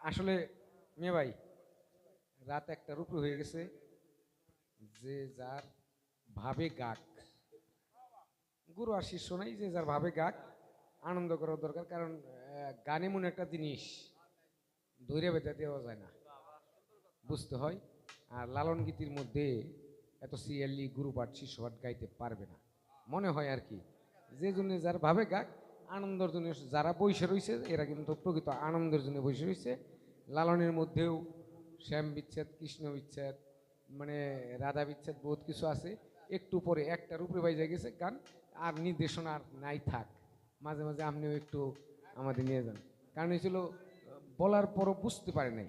আসলে মেয়ে ভাই, রাত একটা উপরে হয়ে গেছে। যে যার ভাবে গাক, গুরু আর শিষ্য নাই, যে যার ভাবে গাক, আনন্দ করার দরকার। কারণ গান এমন একটা জিনিস, ধৈর্য বেঁধে দেওয়া যায় না। বুঝতে হয়? আর লালন গীতির মধ্যে এত সিরিয়ালি গুরুপাঠ, শিষ্যপাঠ গাইতে পারবে না। মনে হয় আর কি, যে জন্য যার ভাবে গাক আনন্দের জন্য যারা বসে রয়েছে, এরা কিন্তু প্রকৃত আনন্দের জন্য বসে রয়েছে। লালনের মধ্যেও শ্যাম বিচ্ছেদ, কৃষ্ণ বিচ্ছেদ মানে রাধা বিচ্ছেদ বহুত কিছু আছে। একটু পরে একটার উপরে বাইজে গেছে গান, আর নির্দেশনা আর নাই থাক। মাঝে মাঝে আপনিও একটু আমাদের নিয়ে যান। কারণ হয়েছিল বলার পরও বুঝতে পারে নাই।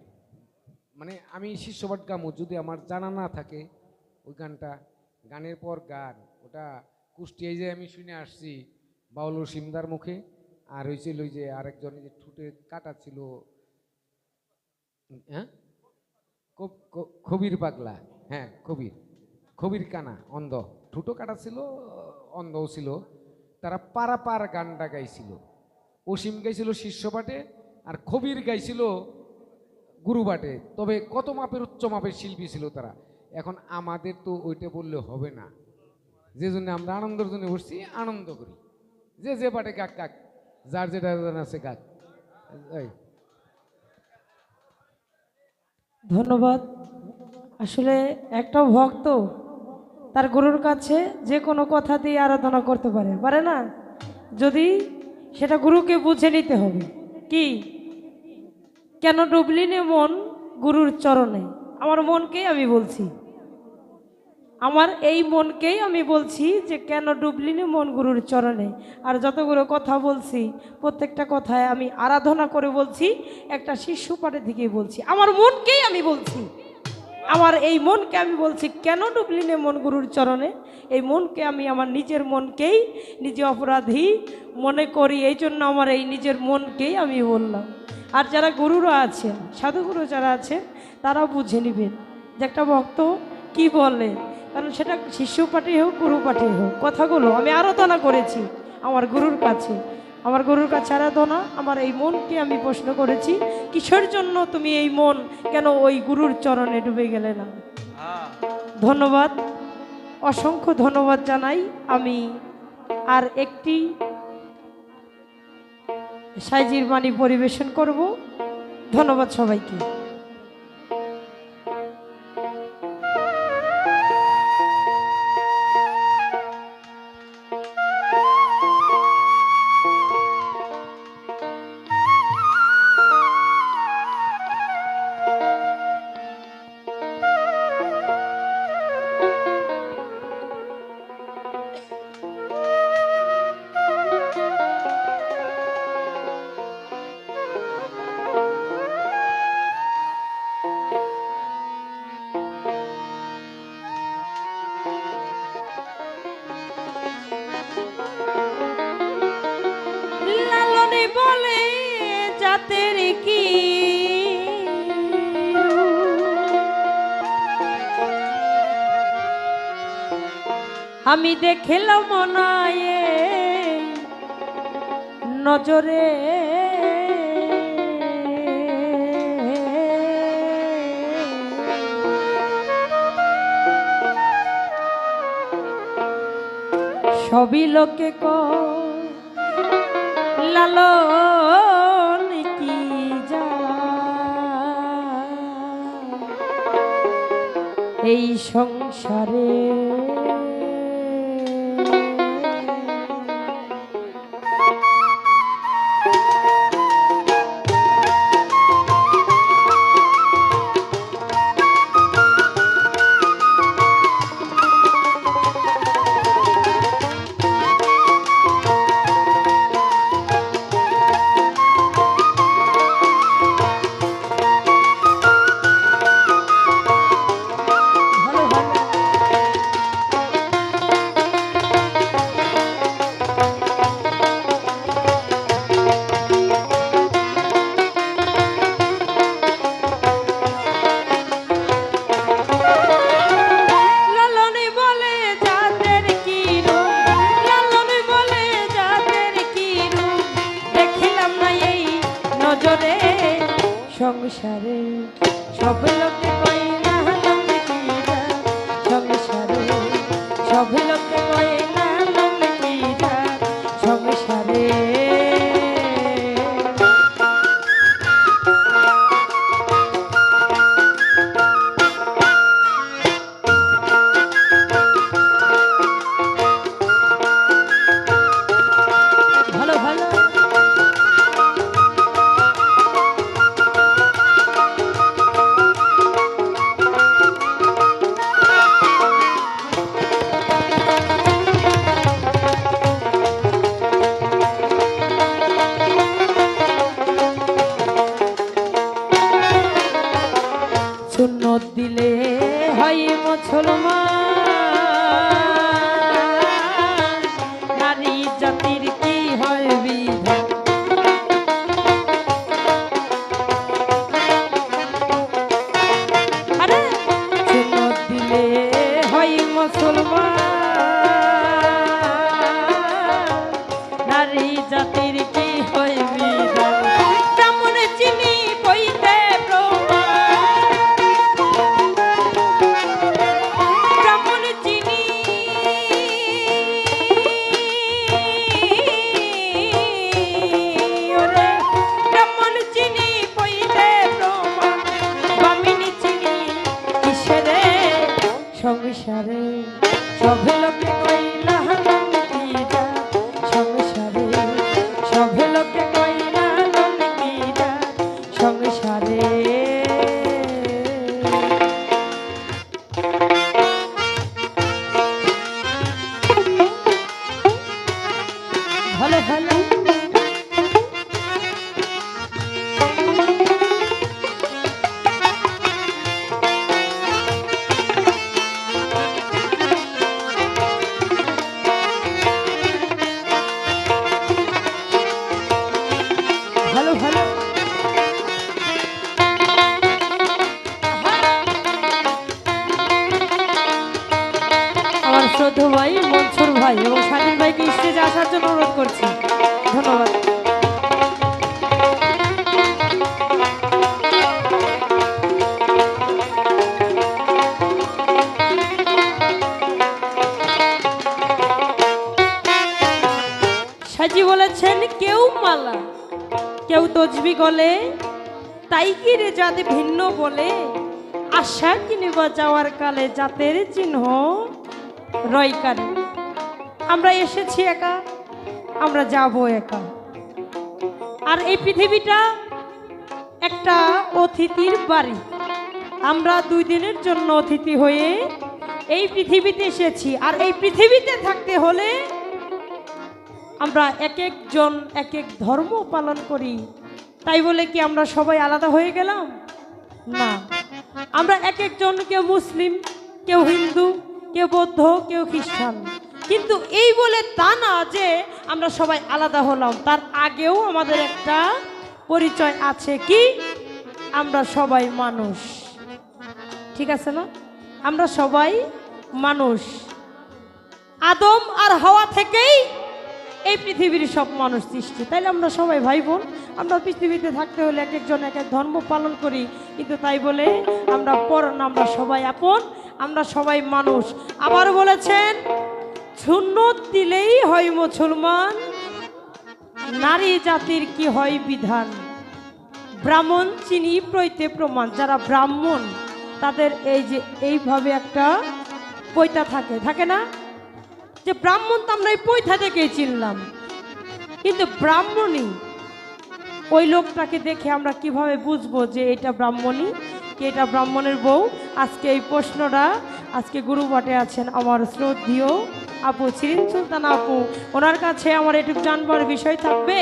মানে আমি শিষ্যপাঠ গামো যদি আমার জানা না থাকে ওই গানটা, গানের পর গান, ওটা কুষ্টিয়ায় যে আমি শুনে আসছি বাউল সিমদার মুখে, আর হয়েছিল ওই যে আরেকজন যে ঠুটে কাটা ছিল হ্যাঁ? কবির পাগলা হ্যাঁ কবির খবির কানা, অন্ধ। ঠুটো কাটা ছিল, অন্ধও ছিল। তারা পারা পার গানটা গাইছিল। অসীম গাইছিল শিষ্যপাঠে আর কবির গাইছিল গুরুবাটে তবে কত মাপের উচ্চ মাপের শিল্পী ছিল তারা? এখন আমাদের তো ওইটা বললে হবে না। যে জন্য আমরা আনন্দের জন্য বসছি, আনন্দ করি। যে যে পাটে কাক কাক, যার যেটা আছে কাক। ধন্যবাদ। আসলে একটা ভক্ত তার গুরুর কাছে যে কোনো কথা দিয়ে আরাধনা করতে পারে পারে না? যদি সেটা গুরুকে বুঝে নিতে হবে। কি? কেন ডুবলি নে মন গুরুর চরণে? আমার মনকেই আমি বলছি। আমার এই মনকেই আমি বলছি যে কেন ডুবলি নে মন গুরুর চরণে? আর যতগুলো কথা বলছি, প্রত্যেকটা কথায় আমি আরাধনা করে বলছি, একটা শিশু পাঠের দিকেই বলছি। আমার মনকেই আমি বলছি। আমার এই মনকে আমি বলছি, কেন ডুবলিনে মন গুরুর চরণে? এই মনকে আমি আমার নিজের মনকেই, নিজে অপরাধী মনে করি। এই জন্য আমার এই নিজের মনকেই আমি বললাম। আর যারা গুরুরা আছেন, সাধুগুরু যারা আছেন তারা বুঝে নেবেন যে একটা ভক্ত কি বলে? কারণ সেটা শিষ্য পাঠে হোক, গুরু পাঠে হোক। কথাগুলো আমি আরাধনা করেছি আমার গুরুর কাছে। আমার গুরুর কাছে আরাধনা, আমার এই মনকে আমি প্রশ্ন করেছি, কিসের জন্য তুমি এই মন কেন ওই গুরুর চরণে ডুবে গেলে না? ধন্যবাদ। অসংখ্য ধন্যবাদ জানাই আমি। আর একটি সাইজির বাণী পরিবেশন করব। ধন্যবাদ সবাইকে। আমি দেখলাম মনায় নজরে। সবই লোকে ক লালন কি এই সংসারে সংসারে সব লোকে হয় মুসলমান সাজি বলেছেন, কেউ মালা, কেউ তজবি গলে, তাই কি রে যাতে ভিন্ন বলে? আশা কিনিবা যাওয়ার কালে জাতের চিহ্ন রয়কারে। আমরা এসেছি একা, আমরা যাব একা। আর এই পৃথিবীটা একটা অতিথির বাড়ি। আমরা দুই দিনের জন্য অতিথি হয়ে এই পৃথিবীতে এসেছি। আর এই পৃথিবীতে থাকতে হলে আমরা এক একজন এক এক ধর্ম পালন করি। তাই বলে কি আমরা সবাই আলাদা হয়ে গেলাম? না। আমরা এক একজন কেউ মুসলিম, কেউ হিন্দু, কেউ বৌদ্ধ, কেউ খ্রিস্টান। কিন্তু এই বলে তা না যে আমরা সবাই আলাদা হলাম। তার আগেও আমাদের একটা পরিচয় আছে কি? আমরা সবাই মানুষ। ঠিক আছে না? আমরা সবাই মানুষ। আদম আর হাওয়া থেকেই এই পৃথিবীর সব মানুষ সৃষ্টি। তাইলে আমরা সবাই ভাই বোন আমরা পৃথিবীতে থাকতে হলে এক একজন এক এক ধর্ম পালন করি। কিন্তু তাই বলে আমরা পর আমরা সবাই আপন, আমরা সবাই মানুষ। আবার বলেছেন, সুন্নত দিলেই হয় মুসলমান, নারী জাতির কি হয় বিধান? ব্রাহ্মণ চিনি প্রৈতে প্রমাণ। যারা ব্রাহ্মণ, তাদের এই যে এইভাবে একটা পৈতা থাকে। থাকে না? যে ব্রাহ্মণ তো আমরা এই পৈথা থেকেই চিনলাম। কিন্তু ব্রাহ্মণী ওই লোকটাকে দেখে আমরা কীভাবে বুঝব যে এটা ব্রাহ্মণী কি এটা ব্রাহ্মণের বউ? আজকে এই প্রশ্নটা, আজকে গুরু বটে আছেন আমার শ্রদ্ধীয় আপু শিরিন সুলতান আপু। ওনার কাছে আমার এটুকু জানবার বিষয় থাকবে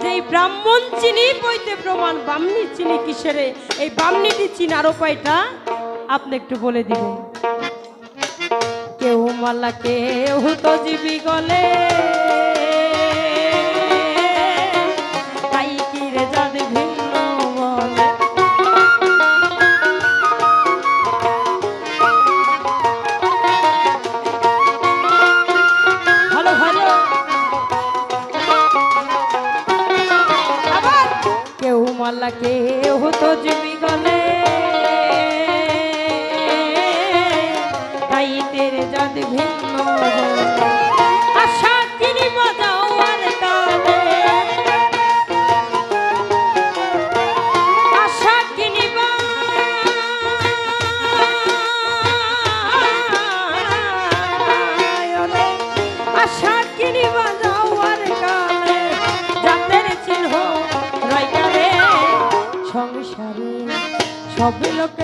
যে এই ব্রাহ্মণ চিনি বইতে প্রমাণ, বামনি চিনি কিসেরে? এই বামনিটি চিনার উপায়টা আপনি একটু বলে দিবেন। কেউ মালা কেউ তো জীবী গলে। কেউ মালা মালাকে হতো জমি গলে। কিনিবা যাওয়ার কালে জাতের চিহ্ন রাইকারে সংসারে সব লোকে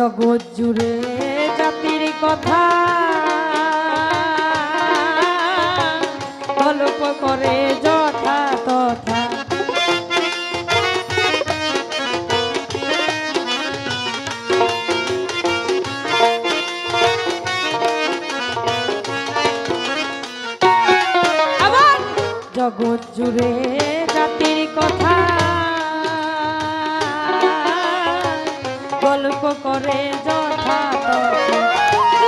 জগৎ জুড়ে জাতির কথা। গল্প করে যথা তথা। জগৎ জুড়ে করে যথা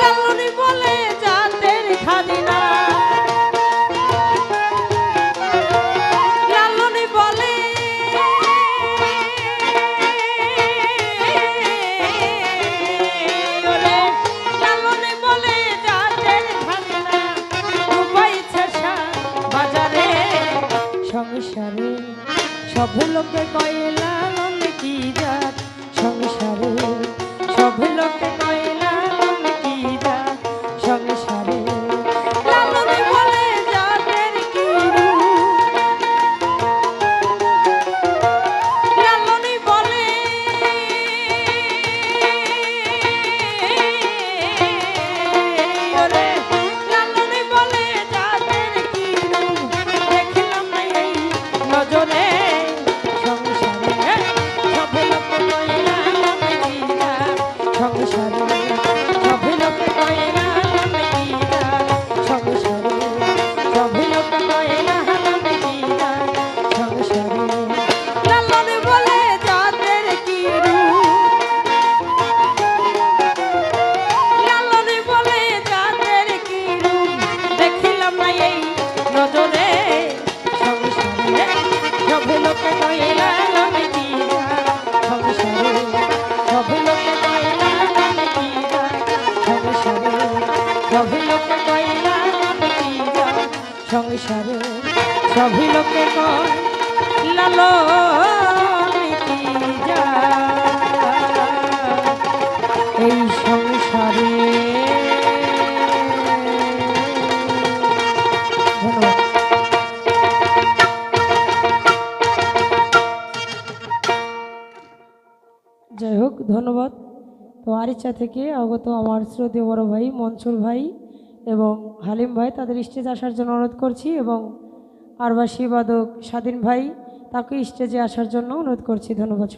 লালনি বলে, জাতের খাদিনা লালনি বলে লালনি বলে, জাতের খাদিনা ডুবাইছে সা বাজারে, সংসারে। সব লোকে কয়লা কি ইচ্ছা থেকে আগত আমার শ্রদ্ধেয় বড় ভাই মনসুর ভাই এবং হালিম ভাই তাদের স্টেজে আসার জন্য অনুরোধ করছি এবং আরবাসী বাদক স্বাধীন ভাই তাকে স্টেজে আসার জন্য অনুরোধ করছি। ধন্যবাদ।